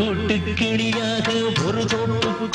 கூட்டு கிளியாக ஒரு தோப்பு